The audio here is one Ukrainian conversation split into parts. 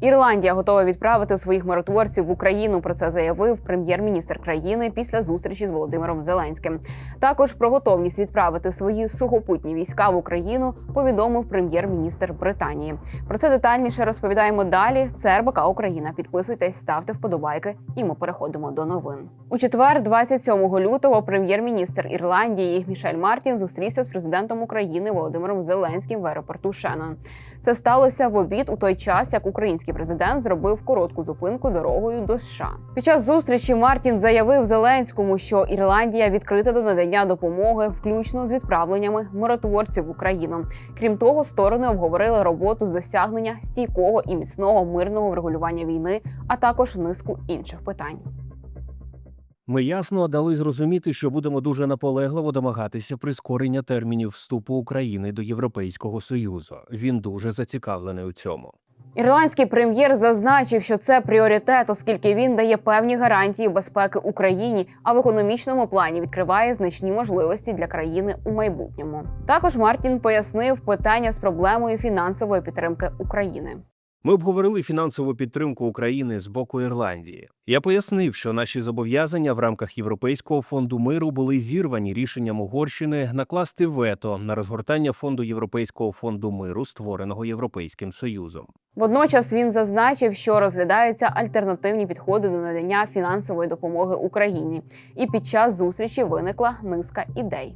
Ірландія готова відправити своїх миротворців в Україну. Про це заявив прем'єр-міністр країни після зустрічі з Володимиром Зеленським. Також про готовність відправити свої сухопутні війська в Україну повідомив прем'єр-міністр Британії. Про це детальніше розповідаємо далі. Це РБК Україна. Підписуйтесь, ставте вподобайки, і ми переходимо до новин. У четвер, 27 лютого, прем'єр-міністр Ірландії Мішель Мартін зустрівся з президентом України Володимиром Зеленським в аеропорту Шеннон. Це сталося в обід у той час, як український президент зробив коротку зупинку дорогою до США. Під час зустрічі Мартін заявив Зеленському, що Ірландія відкрита до надання допомоги, включно з відправленнями миротворців в Україну. Крім того, сторони обговорили роботу з досягнення стійкого і міцного мирного врегулювання війни, а також низку інших питань. Ми ясно дали зрозуміти, що будемо дуже наполегливо домагатися прискорення термінів вступу України до Європейського союзу. Він дуже зацікавлений у цьому. Ірландський прем'єр зазначив, що це пріоритет, оскільки він дає певні гарантії безпеки Україні, а в економічному плані відкриває значні можливості для країни у майбутньому. Також Мартін пояснив питання з проблемою фінансової підтримки України. Ми обговорили фінансову підтримку України з боку Ірландії. Я пояснив, що наші зобов'язання в рамках Європейського фонду миру були зірвані рішенням Угорщини накласти вето на розгортання фонду Європейського фонду миру, створеного Європейським Союзом. Водночас він зазначив, що розглядаються альтернативні підходи до надання фінансової допомоги Україні, і під час зустрічі виникла низка ідей.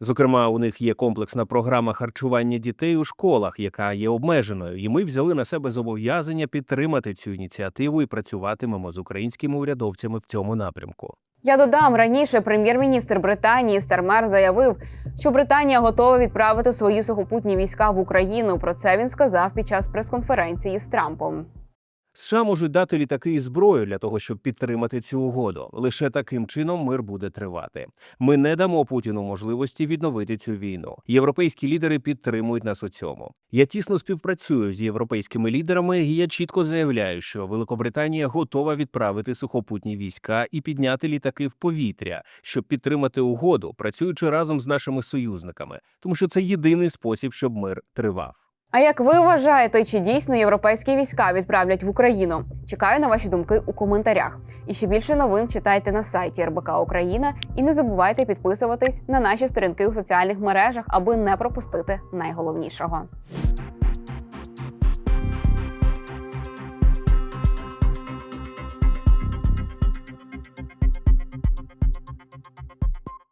Зокрема, у них є комплексна програма харчування дітей у школах, яка є обмеженою, і ми взяли на себе зобов'язання підтримати цю ініціативу і працюватимемо з українськими урядовцями в цьому напрямку. Я додам раніше прем'єр-міністр Британії Стармер заявив, що Британія готова відправити свої сухопутні війська в Україну. Про це він сказав під час прес-конференції з Трампом. США можуть дати літаки і зброю для того, щоб підтримати цю угоду. Лише таким чином мир буде тривати. Ми не дамо Путіну можливості відновити цю війну. Європейські лідери підтримують нас у цьому. Я тісно співпрацюю з європейськими лідерами, і я чітко заявляю, що Великобританія готова відправити сухопутні війська і підняти літаки в повітря, щоб підтримати угоду, працюючи разом з нашими союзниками, тому що це єдиний спосіб, щоб мир тривав. А як ви вважаєте, чи дійсно європейські війська відправлять в Україну? Чекаю на ваші думки у коментарях. І ще більше новин читайте на сайті РБК Україна і не забувайте підписуватись на наші сторінки у соціальних мережах, аби не пропустити найголовнішого.